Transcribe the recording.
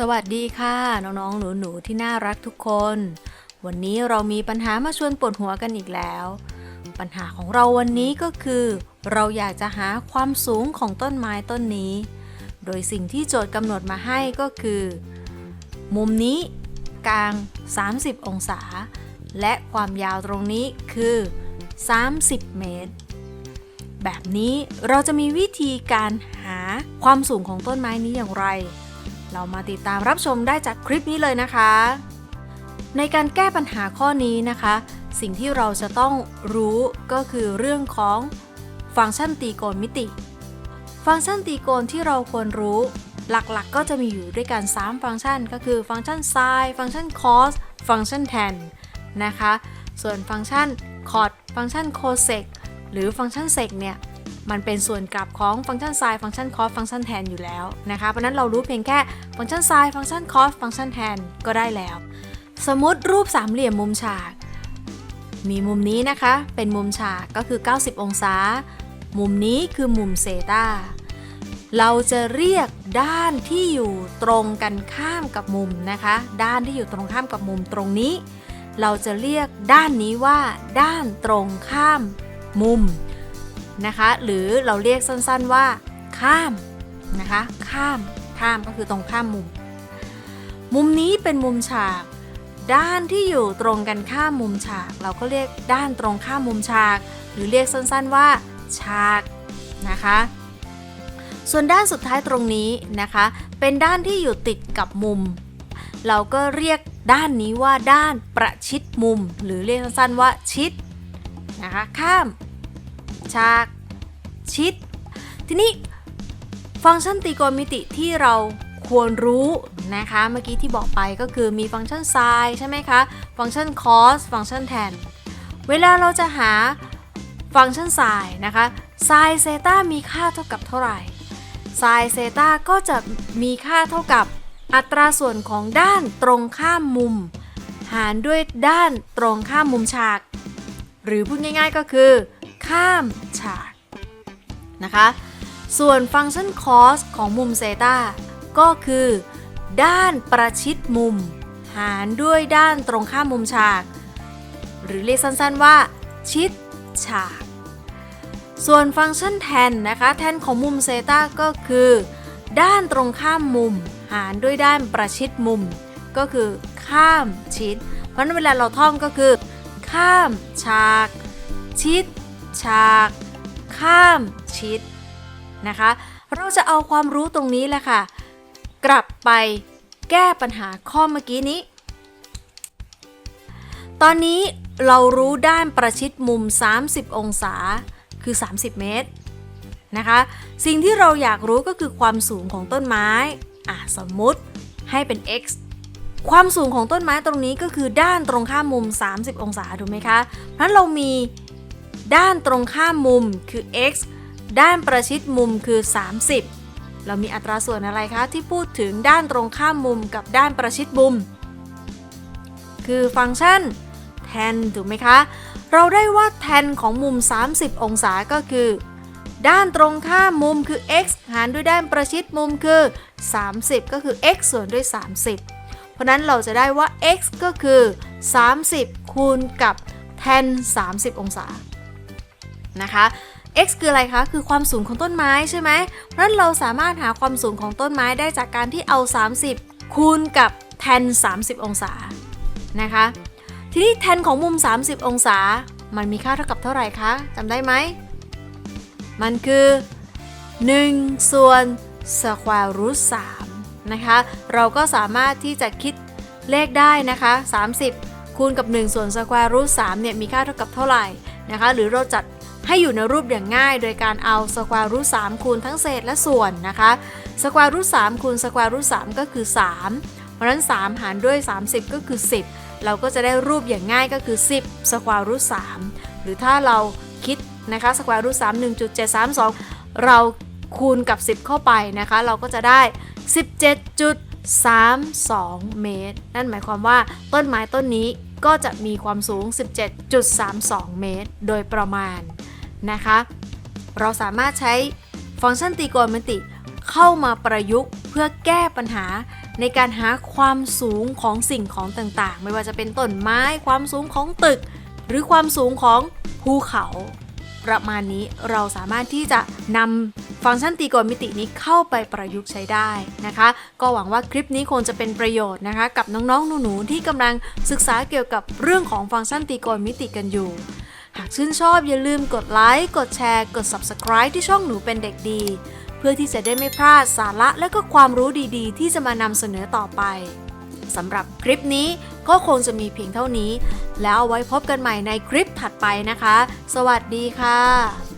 สวัสดีค่ะ น้องๆ หนูๆ ที่น่ารักทุกคน วันนี้เรามีปัญหามาชวนปวดหัวกันอีกแล้ว ปัญหาของเราวันนี้ก็คือ เราอยากจะหาความสูงของต้นไม้ต้นนี้ โดยสิ่งที่โจทย์กำหนดมาให้ก็คือ มุมนี้กลาง 30 องศา และความยาวตรงนี้คือ 30 เมตร แบบนี้เราจะมีวิธีการหาความสูงของต้นไม้นี้อย่างไร เรามาติดตามรับชมได้จากคลิปนี้เลยนะคะ ในการแก้ปัญหาข้อนี้นะคะ สิ่งที่เราจะต้องรู้ก็คือเรื่องของฟังก์ชันตรีโกณมิติ ฟังก์ชันตรีโกณที่เราควรรู้ หลักๆก็จะมีอยู่ด้วยกัน 3 ฟังก์ชัน ก็คือฟังก์ชัน sin ฟังก์ชัน cos ฟังก์ชัน tan นะคะ ส่วนฟังก์ชัน cot ฟังก์ชัน cosec หรือฟังก์ชัน sec เนี่ย มันเป็นส่วนกลับของฟังก์ชัน sin ฟังก์ชัน cos ฟังก์ชัน tan อยู่แล้วนะคะเพราะฉะนั้นเรารู้เพียงแค่ฟังก์ชัน sin ฟังก์ชัน cos ฟังก์ชัน tan ก็ได้แล้ว สมมติรูปสามเหลี่ยมมุมฉาก มีมุมนี้นะคะ เป็นมุมฉากก็คือ 90 องศา มุมนี้คือมุมเซตาเราจะเรียกด้านที่อยู่ตรงกันข้ามกับมุมนะคะ ด้านที่อยู่ตรงข้ามกับมุมตรงนี้ เราจะเรียกด้านนี้ว่า ด้านตรงข้ามมุม นะคะ หรือเราเรียกสั้นๆว่าข้ามนะคะ ข้ามข้ามก็คือตรงข้ามมุม มุมนี้เป็นมุมฉาก ด้านที่อยู่ตรงกันข้ามมุมฉาก เราก็เรียกด้านตรงข้ามมุมฉาก หรือเรียกสั้นๆว่าฉากนะคะ ส่วนด้านสุดท้ายตรงนี้นะคะ เป็นด้านที่อยู่ติดกับมุม เราก็เรียกด้านนี้ว่าด้านประชิดมุม หรือเรียกสั้นๆว่าชิดนะคะ ข้าม ฉากชิด ทีนี้ฟังก์ชันตรีโกณมิติที่เราควรรู้นะคะ เมื่อกี้ที่บอกไปก็คือมีฟังก์ชัน sin ใช่ไหมคะ ฟังก์ชัน cos ฟังก์ชัน tan เวลาเราจะหาฟังก์ชัน sin นะคะ sin เซตามีค่าเท่ากับเท่าไหร่ sin เซตาก็จะมีค่าเท่ากับอัตราส่วนของด้านตรงข้ามมุม หารด้วยด้านตรงข้ามมุมฉาก หรือพูดง่ายๆก็คือ ข้ามฉากนะคะ ส่วนฟังก์ชัน cos ของมุมเซตาก็คือ ด้านประชิดมุม หารด้วยด้านตรงข้ามมุมฉาก หรือเรียกสั้นๆว่า ชิดฉาก ส่วนฟังก์ชัน tan นะคะ tan ของมุมเซตาก็คือ ด้านตรงข้ามมุม หารด้วยด้านประชิดมุม ก็คือข้ามชิด เพราะนั้นเวลาเราท่องก็คือ ข้ามฉาก ชิด ฉาก ข้ามชิดนะคะ เราจะเอาความรู้ตรงนี้แหละค่ะ กลับไปแก้ปัญหาข้อเมื่อกี้นี้ ตอนนี้เรารู้ด้านประชิดมุม 30 องศาคือ 30 เมตรนะคะ สิ่งที่เราอยากรู้ก็คือความสูงของต้นไม้อะสมมุติให้เป็น x ความสูงของต้นไม้ตรงนี้ก็คือด้านตรงข้ามมุม 30 องศาถูกไหมคะเพราะเรามี ด้านตรงข้ามมุมคือ x ด้านประชิดมุมคือ 30 เรามีอัตราส่วนอะไรคะ ที่พูดถึงด้านตรงข้ามมุมกับด้านประชิดมุม คือฟังก์ชัน tan ถูกไหมคะ เราได้ว่า tan ของมุม 30 องศาก็คือ ด้านตรงข้ามมุมคือ x หารด้วยด้านประชิดมุมคือ 30 ก็คือ x ส่วนด้วย 30 เพราะนั้นเราจะได้ว่า x ก็คือ 30 คูณกับ tan 30 องศา นะคะ x คืออะไรคะ คือความสูงของต้นไม้ใช่ไหม เพราะนั้นเราสามารถหาความสูงของต้นไม้ได้จากการที่เอา 30 คูณกับ tan 30 องศา นะคะ ทีนี้ tan ของมุม 30 องศา มันมีค่าเท่ากับเท่าไหร่คะจำได้ไหม มันคือ 1 ส่วน square root 3นะคะ เราก็สามารถที่จะคิดเลขได้นะคะ 30 คูณกับ 1 ส่วน square root 3เนี่ยมีค่าเท่ากับเท่าไหร่นะคะ หรือเราจัด ให้อยู่ในรูปอย่างง่าย โดยการเอา square root 3คูณทั้งเศษและส่วนนะคะ square root 3คูณ square root 3ก็คือ 3 เพราะฉะนั้น 3 หารด้วย 30 ก็คือ 10 เราก็จะได้รูปอย่างง่ายก็คือ 10 square root 3หรือถ้าเราคิดนะคะ square root 3 1.732เราคูณกับ 10 เข้าไปนะคะ เราก็จะได้ 17.32 เมตร นั่นหมายความว่าต้นไม้ต้นนี้ก็จะมีความสูง 17.32 เมตร โดยประมาณ นะคะ เราสามารถใช้ฟังก์ชันตรีโกณมิติเข้ามาประยุกต์เพื่อแก้ปัญหาในการหาความสูงของสิ่งของต่างๆ ไม่ว่าจะเป็นต้นไม้ความสูงของตึก หรือความสูงของภูเขา ประมาณนี้เราสามารถที่จะนำฟังก์ชันตรีโกณมิตินี้เข้าไปประยุกต์ใช้ได้นะคะ ก็หวังว่าคลิปนี้คงจะเป็นประโยชน์นะคะ กับน้องๆหนูๆที่กำลังศึกษาเกี่ยวกับเรื่องของฟังก์ชันตรีโกณมิติกันอยู่ากชื่นชอบอย่าลืมกดไลค์ กดแชร์ กด Subscribe ที่ช่องหนูเป็นเด็กดี เพื่อที่จะได้ไม่พลาดสาระและก็ความรู้ดีๆ ที่จะมานำเสนอต่อไปสำหรับคลิปนี้ก็คงจะมีเพียงเท่านี้ แล้วเอาไว้พบกันใหม่ในคลิปถัดไปนะคะ สวัสดีค่ะ